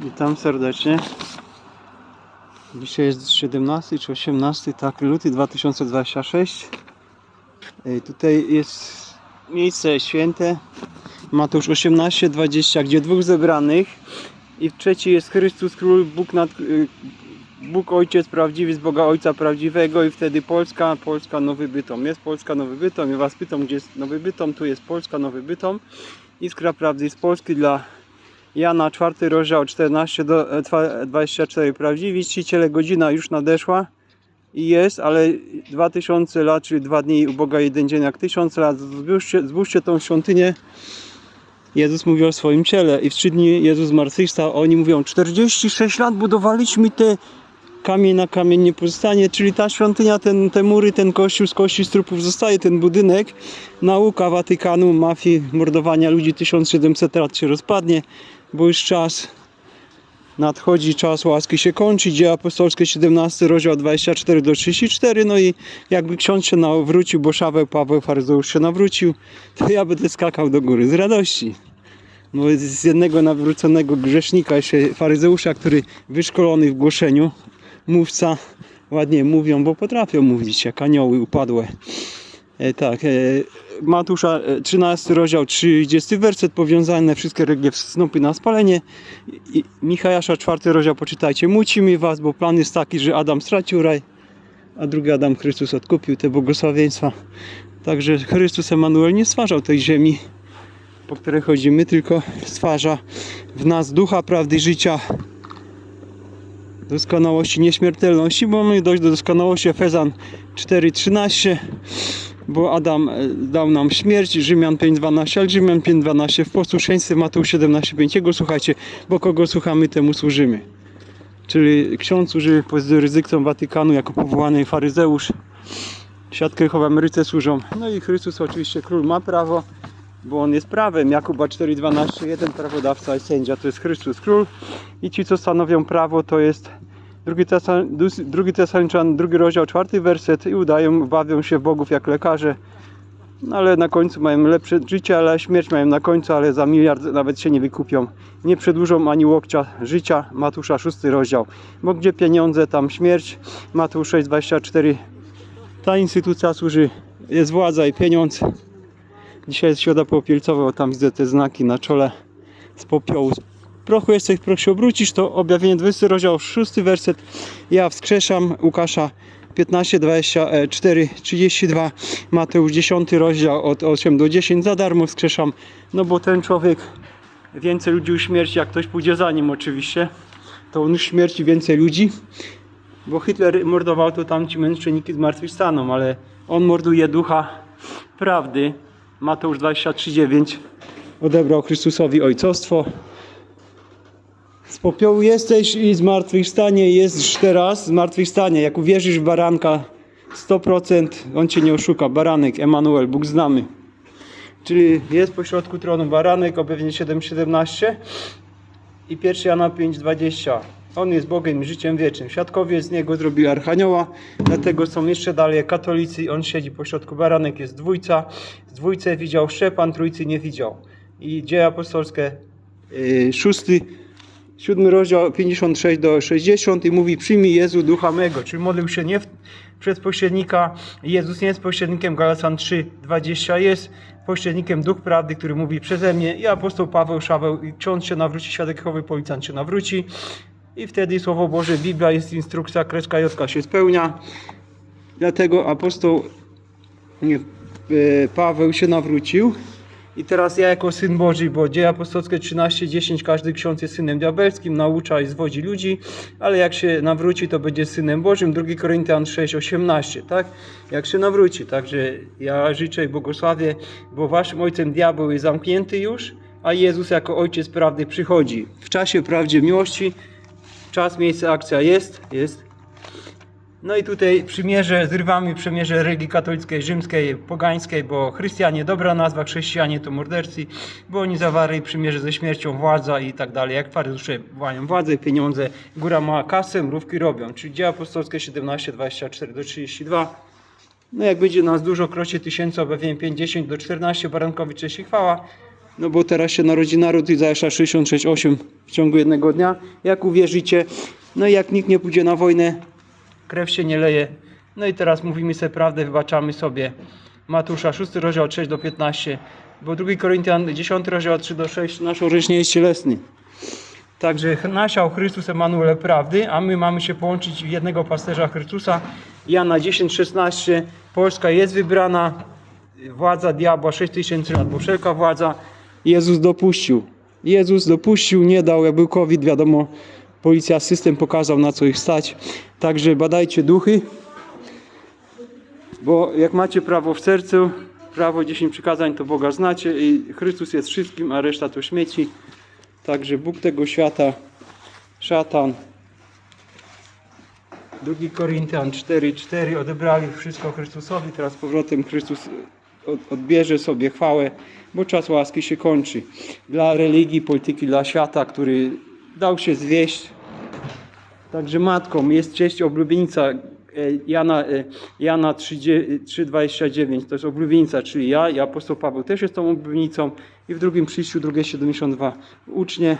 Witam serdecznie. Dzisiaj jest 17 czy 18, tak, luty 2026. Ej, Tutaj jest miejsce święte. Mateusz 18, 20, gdzie dwóch zebranych. I w trzeci jest Chrystus Król, Bóg, nad, y, Bóg Ojciec prawdziwy z Boga Ojca prawdziwego i wtedy Polska, Polska Nowy Bytom. Jest Polska Nowy Bytom. Ja was pytam, gdzie jest Nowy Bytom, tu jest Polska Nowy Bytom. Iskra Prawdy z Polski dla Jana, czwarty rozdział 14 do e, dwa- 24. Prawdziwi czciciele, godzina już nadeszła i jest, ale 2000 lat, czyli dwa dni u Boga, jeden dzień jak tysiąc lat. Zbóżcie, zbóżcie tą świątynię. Jezus mówi o swoim ciele i w trzy dni Jezus zmartwychwstał. Oni mówią, 46 lat budowaliśmy te kamień na kamień nie pozostanie, czyli ta świątynia, ten, te mury, ten kościół z kości z trupów zostaje, ten budynek, nauka Watykanu, mafii, mordowania ludzi 1700 lat się rozpadnie, bo już czas nadchodzi, czas łaski się kończy, dzieje apostolskie 17 rozdział 24 do 34, no i jakby ksiądz się nawrócił, bo Szaweł, Paweł, faryzeusz się nawrócił, to ja będę skakał do góry z radości. No z jednego nawróconego grzesznika, jeszcze faryzeusza, który wyszkolony w głoszeniu, mówca, ładnie mówią, bo potrafią mówić jak anioły upadłe. E, tak, e, Matusza e, 13 rozdział 30 werset powiązane wszystkie regie snopy na spalenie. I Michała 4 rozdział poczytajcie. Mucimy was, bo plan jest taki, że Adam stracił raj a drugi Adam Chrystus odkupił te błogosławieństwa. Także Chrystus Emanuel nie stwarzał tej ziemi po której chodzimy, tylko stwarza w nas ducha prawdy życia doskonałości, nieśmiertelności, bo mamy dojść do doskonałości. Efezan 4:13, bo Adam e, dał nam śmierć, Rzymian 5:12, ale Rzymian 5:12 w posłuszeństwie Mateusz 17:5. Jego słuchajcie, bo kogo słuchamy, temu służymy. Czyli ksiądz służy pod ryzyką Watykanu jako powołany faryzeusz. Świadkowie w Ameryce służą. No i Chrystus oczywiście król ma prawo, bo on jest prawem. Jakuba 4:12, jeden prawodawca i sędzia to jest Chrystus król. I ci, co stanowią prawo, to jest drugi, Tesal, drugi drugi rozdział, czwarty werset i udają, bawią się w bogów jak lekarze. No ale na końcu mają lepsze życie, ale śmierć mają na końcu, ale za miliard nawet się nie wykupią. Nie przedłużą ani łokcia życia. Matusza, szósty rozdział. Bo gdzie pieniądze, tam śmierć. Matusz 6,24. Ta instytucja służy, jest władza i pieniądz. Dzisiaj jest środa popielcowa, o tam widzę te znaki na czole z popiołu. Prochu jesteś, proch się obrócisz, to objawienie 20 rozdział, 6 werset. Ja wskrzeszam Łukasza 15, 24, 32, Mateusz 10 rozdział od 8 do 10 za darmo wskrzeszam, no bo ten człowiek więcej ludzi uśmierci, jak ktoś pójdzie za nim oczywiście, to on śmierci więcej ludzi, bo Hitler mordował, to tam ci męczenniki zmartwychwstaną, ale on morduje ducha prawdy. Mateusz 23,9 odebrał Chrystusowi ojcostwo. Z popiołu jesteś i zmartwychwstanie jest teraz. Zmartwychwstanie, jak uwierzysz w baranka 100%, on cię nie oszuka. Baranek, Emanuel, Bóg znamy. Czyli jest pośrodku tronu baranek, objawienie 7,17 i 1 Jana 5,20. On jest Bogiem i życiem wiecznym. Świadkowie z niego zrobili archanioła, dlatego są jeszcze dalej katolicy. On siedzi pośrodku baranek, jest dwójca. Z dwójce widział Szczepan, trójcy nie widział. I dzieje apostolskie, yy, szósty, siódmy rozdział 56 do 60 i mówi przyjmij Jezu ducha mego, czyli modlił się nie w, przez pośrednika, Jezus nie jest pośrednikiem, Galatan 3, 20 jest pośrednikiem. Duch prawdy, który mówi przeze mnie. I apostoł Paweł, Szaweł, i ksiądz się nawróci, świadek Jehowy, policjant się nawróci. I wtedy Słowo Boże, Biblia jest instrukcja, kreska Jotka się spełnia, dlatego apostoł nie, e, Paweł się nawrócił i teraz ja jako Syn Boży, bo Dzieje Apostolskie 13:10 każdy ksiądz jest synem diabelskim, naucza i zwodzi ludzi, ale jak się nawróci, to będzie Synem Bożym. 2 Koryntian 6:18, tak? Jak się nawróci. Także ja życzę i błogosławię, bo waszym ojcem diabeł jest zamknięty już, a Jezus jako Ojciec prawdy przychodzi. W czasie prawdzie miłości, czas, miejsce, akcja jest, jest. No i tutaj przymierze, zrywamy przymierze religii katolickiej, rzymskiej, pogańskiej, bo chrystianie, dobra nazwa, chrześcijanie to mordercy, bo oni zawarli przymierze ze śmiercią, władza i tak dalej. Jak faryzeusze mają władzę, pieniądze, góra ma kasę, mrówki robią. Czyli dzieła apostolskie 17, 24 do 32. No jak będzie nas dużo, krocie tysięcy, objawienie 50 do 14, barankowi cześć i chwała. No bo teraz się narodzi naród Izajasza 66,8 w ciągu jednego dnia. Jak uwierzycie, no i jak nikt nie pójdzie na wojnę, krew się nie leje. No i teraz mówimy sobie prawdę, wybaczamy sobie. Matusza, 6 rozdział od 6 do 15, bo 2 Koryntian 10 rozdział od 3 do 6, nasz oręż nie jest cielesny. Także nasiał Chrystus Emanuele prawdy, a my mamy się połączyć w jednego pasterza Chrystusa. Jana 10:16. Polska jest wybrana. Władza diabła 6000 lat, bo wszelka władza Jezus dopuścił. Jezus dopuścił, nie dał, jak był COVID, wiadomo, policja, system pokazał na co ich stać. Także badajcie duchy, bo jak macie prawo w sercu, prawo 10 przykazań, to Boga znacie i Chrystus jest wszystkim, a reszta to śmieci. Także Bóg tego świata, szatan. 2 Koryntian 4:4 odebrali wszystko Chrystusowi, teraz powrotem Chrystus od- odbierze sobie chwałę, bo czas łaski się kończy. Dla religii, polityki, dla świata, który dał się zwieść. Także matką jest cześć oblubienica e, Jana, e, Jana 3,29 3,29 to jest oblubienica, czyli ja i apostoł Paweł też jest tą oblubienicą. I w drugim przyjściu, drugie 72 ucznie,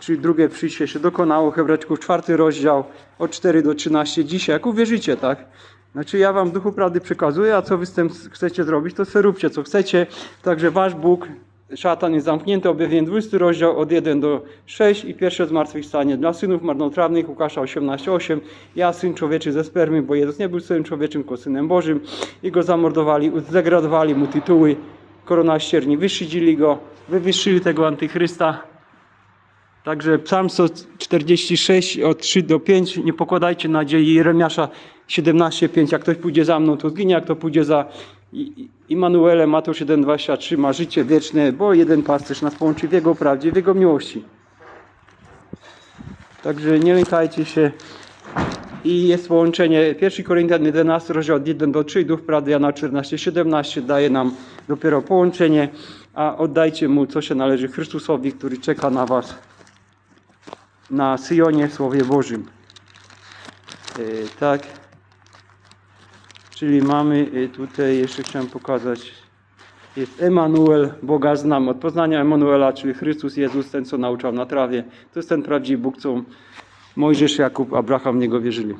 czyli drugie przyjście się dokonało, Hebrajczyków czwarty rozdział od 4 do 13 dzisiaj, jak uwierzycie, tak? Znaczy ja wam w duchu prawdy przekazuję, a co wy z tym chcecie zrobić, to sobie róbcie co chcecie, także wasz Bóg Szatan jest zamknięty, objawienie 20 rozdział od 1 do 6 i pierwsze zmartwychwstanie dla synów marnotrawnych, Łukasza 18:8. Ja, syn człowieczy ze spermy, bo Jezus nie był synem człowieczym, tylko synem Bożym. I go zamordowali, zdegradowali mu tytuły, korona ścierni, wyszydzili go, wywyższyli tego antychrysta. Także Psalm 146 od 3 do 5, nie pokładajcie nadziei, Jeremiasza 17:5, jak ktoś pójdzie za mną, to zginie, jak to pójdzie za I- I- Immanuelem, Mateusz 1,23 ma życie wieczne, bo jeden pasterz nas połączy w Jego prawdzie, w Jego miłości. Także nie lękajcie się. I jest połączenie 1 Koryntian 11, rozdział od 1 do 3, Duch Prawdy Jana 14, 17 daje nam dopiero połączenie, a oddajcie Mu, co się należy Chrystusowi, który czeka na Was na Syjonie Słowie Bożym. E, tak. Czyli mamy y, tutaj, jeszcze chciałem pokazać, jest Emanuel, Boga znam. Od poznania Emanuela, czyli Chrystus Jezus, ten co nauczał na trawie. To jest ten prawdziwy Bóg, co Mojżesz, Jakub, Abraham w Niego wierzyli.